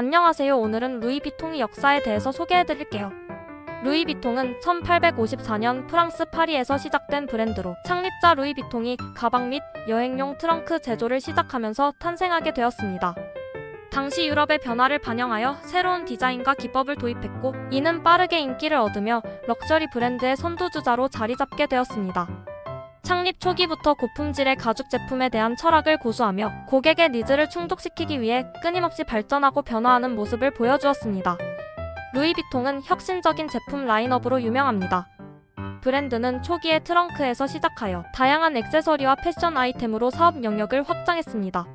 안녕하세요. 오늘은 루이비통의 역사에 대해서 소개해 드릴게요. 루이비통은 1854년 프랑스 파리에서 시작된 브랜드로 창립자 루이비통이 가방 및 여행용 트렁크 제조를 시작하면서 탄생하게 되었습니다. 당시 유럽의 변화를 반영하여 새로운 디자인과 기법을 도입했고 이는 빠르게 인기를 얻으며 럭셔리 브랜드의 선두주자로 자리 잡게 되었습니다. 창립 초기부터 고품질의 가죽 제품에 대한 철학을 고수하며 고객의 니즈를 충족시키기 위해 끊임없이 발전하고 변화하는 모습을 보여주었습니다. 루이비통은 혁신적인 제품 라인업으로 유명합니다. 브랜드는 초기에 트렁크에서 시작하여 다양한 액세서리와 패션 아이템으로 사업 영역을 확장했습니다.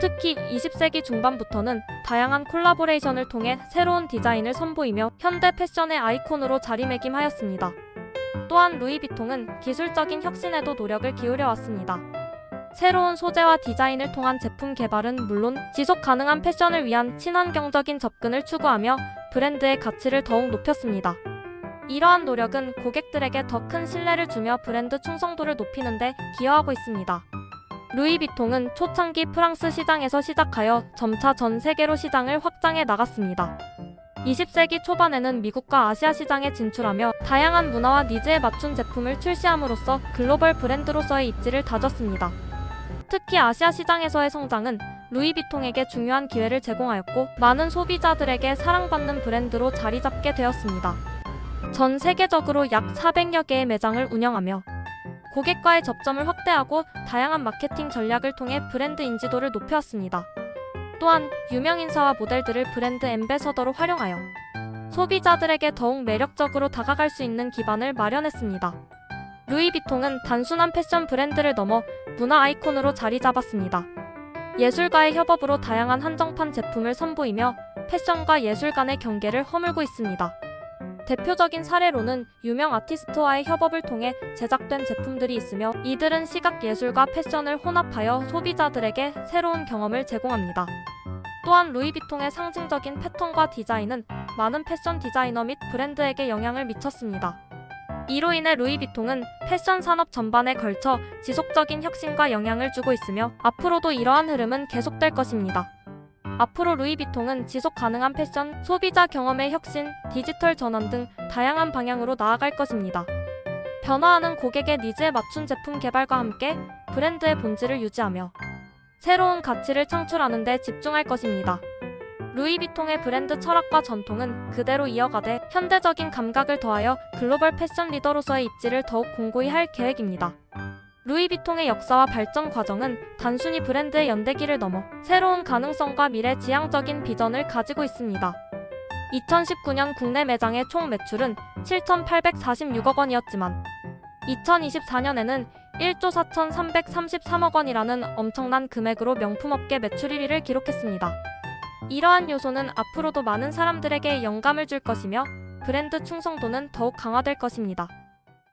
특히 20세기 중반부터는 다양한 콜라보레이션을 통해 새로운 디자인을 선보이며 현대 패션의 아이콘으로 자리매김하였습니다. 또한 루이비통은 기술적인 혁신에도 노력을 기울여 왔습니다. 새로운 소재와 디자인을 통한 제품 개발은 물론 지속 가능한 패션을 위한 친환경적인 접근을 추구하며 브랜드의 가치를 더욱 높였습니다. 이러한 노력은 고객들에게 더 큰 신뢰를 주며 브랜드 충성도를 높이는 데 기여하고 있습니다. 루이비통은 초창기 프랑스 시장에서 시작하여 점차 전 세계로 시장을 확장해 나갔습니다. 20세기 초반에는 미국과 아시아 시장에 진출하며 다양한 문화와 니즈에 맞춘 제품을 출시함으로써 글로벌 브랜드로서의 입지를 다졌습니다. 특히 아시아 시장에서의 성장은 루이비통에게 중요한 기회를 제공하였고 많은 소비자들에게 사랑받는 브랜드로 자리 잡게 되었습니다. 전 세계적으로 약 400여 개의 매장을 운영하며 고객과의 접점을 확대하고 다양한 마케팅 전략을 통해 브랜드 인지도를 높여왔습니다. 또한 유명 인사와 모델들을 브랜드 엠베서더로 활용하여 소비자들에게 더욱 매력적으로 다가갈 수 있는 기반을 마련했습니다. 루이비통은 단순한 패션 브랜드를 넘어 문화 아이콘으로 자리 잡았습니다. 예술가의 협업으로 다양한 한정판 제품을 선보이며 패션과 예술 간의 경계를 허물고 있습니다. 대표적인 사례로는 유명 아티스트와의 협업을 통해 제작된 제품들이 있으며 이들은 시각 예술과 패션을 혼합하여 소비자들에게 새로운 경험을 제공합니다. 또한 루이비통의 상징적인 패턴과 디자인은 많은 패션 디자이너 및 브랜드에게 영향을 미쳤습니다. 이로 인해 루이비통은 패션 산업 전반에 걸쳐 지속적인 혁신과 영향을 주고 있으며 앞으로도 이러한 흐름은 계속될 것입니다. 앞으로 루이비통은 지속 가능한 패션, 소비자 경험의 혁신, 디지털 전환 등 다양한 방향으로 나아갈 것입니다. 변화하는 고객의 니즈에 맞춘 제품 개발과 함께 브랜드의 본질을 유지하며 새로운 가치를 창출하는 데 집중할 것입니다. 루이비통의 브랜드 철학과 전통은 그대로 이어가되 현대적인 감각을 더하여 글로벌 패션 리더로서의 입지를 더욱 공고히 할 계획입니다. 루이비통의 역사와 발전 과정은 단순히 브랜드의 연대기를 넘어 새로운 가능성과 미래 지향적인 비전을 가지고 있습니다. 2019년 국내 매장의 총 매출은 7,846억 원이었지만 2024년에는 1조 4,333억 원이라는 엄청난 금액으로 명품업계 매출 1위를 기록했습니다. 이러한 요소는 앞으로도 많은 사람들에게 영감을 줄 것이며 브랜드 충성도는 더욱 강화될 것입니다.